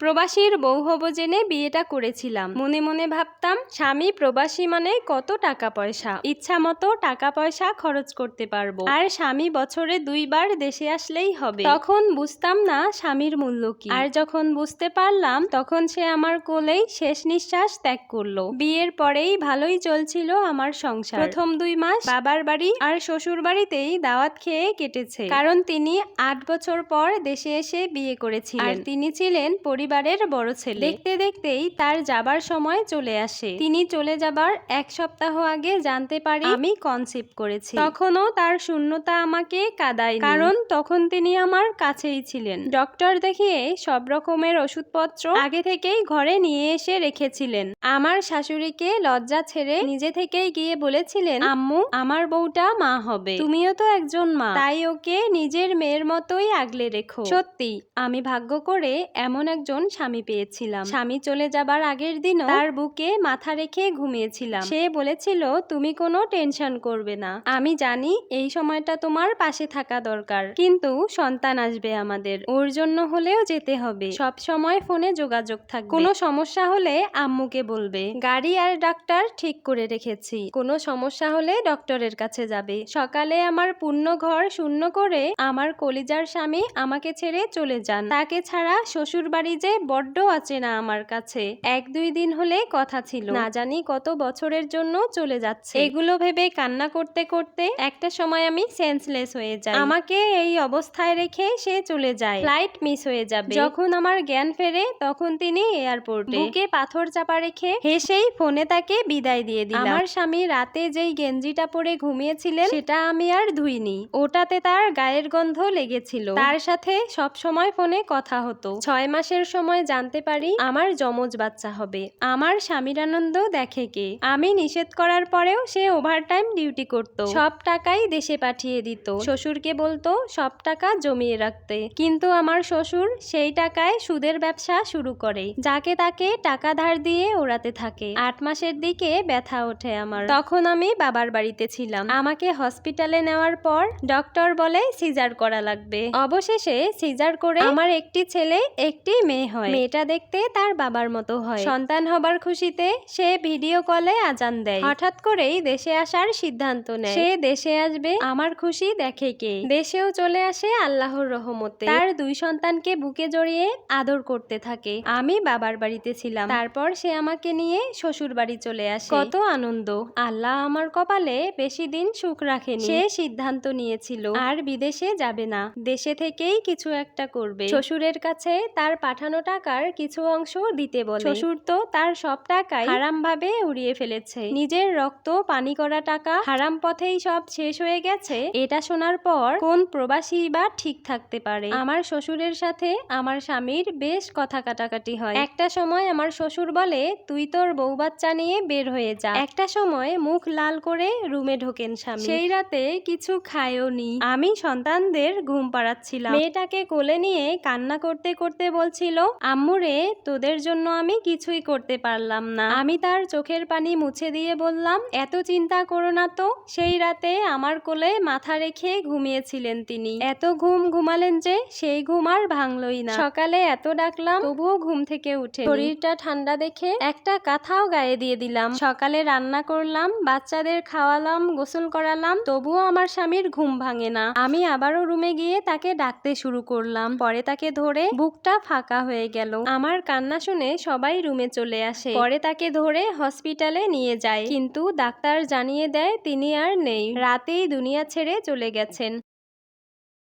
প্রবাসীর বউ হব জেনে বিয়েটা করেছিলাম। মনে মনে ভাবতাম, স্বামী প্রবাসী মানে কত টাকা পয়সা ইচ্ছা মতো টাকা পয়সা খরচ করতে পারব। আর স্বামী বছরে দুইবার দেশে আসলেই হবে। তখন বুঝতাম না স্বামীর মূল্য কি। আর যখন বুঝতে পারলাম, তখন সে আমার কোলেই শেষ নিঃশ্বাস ত্যাগ করল। বিয়ের পরেই ভালোই চলছিল আমার সংসার। প্রথম দুই মাস বাবার বাড়ি আর শ্বশুর বাড়িতেই দাওয়াত খেয়ে কেটেছে। কারণ তিনি আট বছর পর দেশে এসে বিয়ে করেছিলেন। আর তিনি ছিলেন পরিবারের বড় ছেলে। দেখতে দেখতেই তার যাবার সময় চলে আসে। তিনি চলে যাবার এক সপ্তাহ আগে জানতে পারি, আমি কনসিভ করেছি। তখনও তার শূন্যতা আমাকে কাদায় কারণ তখন তিনি আমার কাছেই ছিলেন। ডক্টর দেখিয়ে সব রকমের ওষুধপত্র আগে থেকেই ঘরে নিয়ে এসে রেখেছিলেন। আমার শাশুড়িকে লজ্জা ছেড়ে নিজে থেকেই গিয়ে বলেছিলেন, আম্মু, আমার বউটা মা হবে। তুমিও তো একজন মা। তাই ওকে নিজের মেয়ের মতোই আগলে রেখো। সত্যি, আমি ভাগ্য করে এমন একজন স্বামী পেয়েছিলাম। স্বামী চলে যাবার আগের দিনও তার বুকে মাথা রেখে ঘুমিয়েছিলাম। সে বলেছিল, তুমি কোনো টেনশন করবে না। আমি জানি এই সময়টা তোমার পাশে থাকা দরকার। কিন্তু সন্তান আসবে আমাদের। ওর জন্য হলেও যেতে হবে। সব সময় ফোনে যোগাযোগ থাকবে। কোনো সমস্যা হলে আম্মুকে বলবে। গাড়ি আর ডাক্তার ঠিক করে রেখেছি। কোনো সমস্যা হলে ডক্টরের কাছে যাবে। সকালে আমার পূর্ণ ঘর শূন্য করে আমার কলিজার স্বামী আমাকে ছেড়ে চলে যান। তাকে ছাড়া শ্বশুর বাড়ি যে বড্ড আছে না আমার কাছে। এক দুই দিন হলে কথা ছিল। না জানি কত বছরের জন্য চলে যাচ্ছে। এগুলো ভেবে কান্না করতে করতে একটা সময় আমি সেন্সলেস হয়ে যাই। আমাকে এই অবস্থায় রেখে সে চলে যায়। ফ্লাইট মিস হয়ে যাবে। যখন আমার জ্ঞান ফেরে, তখন তিনি এয়ারপোর্টে বুকে পাথর চাপা রেখে হেসেই ফোনে তাকে বিদায় দিয়ে দিলাম। আমার স্বামী রাতে যেই গেঞ্জিটা পরে ঘুমিয়েছিলেন, সেটা আমি আর ধুইনি। ওটাতে তার গায়ের গন্ধ লেগেছিল। তার সাথে সব সময় ফোনে কথা হতো। ছয় মাসের সময় জানতে পারি আমার যমজ বাচ্চা হবে। আমার স্বামীর আনন্দ দেখে কে? আমি নিষেধ করার পরেও সে ওভারটাইম ডিউটি করত। সব টাকাই দেশে পাঠিয়ে দিত। শ্বশুরকে বলতো, সব টাকা জমিয়ে রাখতে। কিন্তু আমার শ্বশুর সেই টাকায় সুদের ব্যবসা শুরু করে। যাকে তাকে টাকা ধার দিয়ে ওড়াতে থাকে। আট মাসের দিকে ব্যথা ওঠে আমার। তখন আমি বাবার বাড়িতে ছিলাম। আমাকে হসপিটালে নেওয়ার পর ডক্টর বলে সিজার করা লাগবে। অবশেষে সিজার করে আমার একটি ছেলে, একটি মেয়ে হয়। মেয়েটা দেখতে তার বাবার মতো হয়। সন্তান হবার খুশিতে সে ভিডিও কলে আজান দেয়। হঠাৎ করেই দেশে আসার সিদ্ধান্ত নেয়। সে দেশে আসবে আমার খুশি দেখে কে? দেশেও চলে আসে আল্লাহর রহমতে। তার দুই সন্তানকে বুকে জড়িয়ে আদর করতে থাকে। আমি বাবার বাড়িতে ছিলাম। তারপর সে আমাকে নিয়ে শ্বশুর বাড়ি চলে আসে। কত আনন্দ। আল্লাহ আমার কপালে বেশি দিন সুখ রাখেনি। সে সিদ্ধান্ত নিয়েছিল। আর বিদেশে যাবে না। দেশে থেকেই কিছু একটা করবে। শ্বশুরের কাছে তার পাঠানো টাকার কিছু অংশ দিতে বলে। শ্বশুর তো তার সব টাকাই হারাম ভাবে উড়িয়ে ফেলেছে। নিজের রক্ত পানি করা টাকা হারাম পথেই সব শেষ হয়ে গেছে। এটা শোনার পর কোন প্রবাসী বা ঠিক থাকতে পারে? আমার শ্বশুরের সাথে আমার স্বামীর বেশ কথা কাটাকাটি হয়। একটা সময় আমার শ্বশুর বলে তুই তোর বউ বাচ্চা নিয়ে বের হয়ে যা। একটা সময় মুখ লাল করে রুমে ঢোকেন স্বামী। সেই রাতে কিছু খায়ও নি। আমি সন্তানদের ঘুম পাড়াচ্ছিলাম। মেয়েটাকে কোলে নিয়ে কান্না করতে করতে বলছিল আম্মুরে, তোদের জন্য আমি কিছুই করতে পারলাম না। আমি তার চোখের পানি মুছে দিয়ে বললাম, এত চিন্তা করো না তো। সেই রাতে আমার কোলে মাথা রেখে ঘুমিয়েছিলেন তিনি। এত ঘুম ঘুমালেন যে সেই ঘুম আর ভাঙলই না। সকালে এত ডাকলাম, তবুও ঘুম থেকে উঠে শরীরটা ঠান্ডা দেখে একটা কাঁথাও গায়ে দিয়ে দিলাম। সকালে রান্না করলাম, বাচ্চাদের খাওয়ালাম, গোসল করালাম, তবুও আমার স্বামীর ঘুম ভাঙে না। আমি আবারও রুমে গিয়ে তাকে ডাকতে শুরু করলাম। পরে তাকে ধরে বুকটা ফাঁকা হয়ে গেল। আমার কান্না শুনে সবাই রুমে চলে আসে। পরে তাকে ধরে হসপিটালে নিয়ে যায়। কিন্তু ডাক্তার জানিয়ে দেয় তিনি আর নেই। রাতেই দুনিয়া ছেড়ে চলে গেছেন।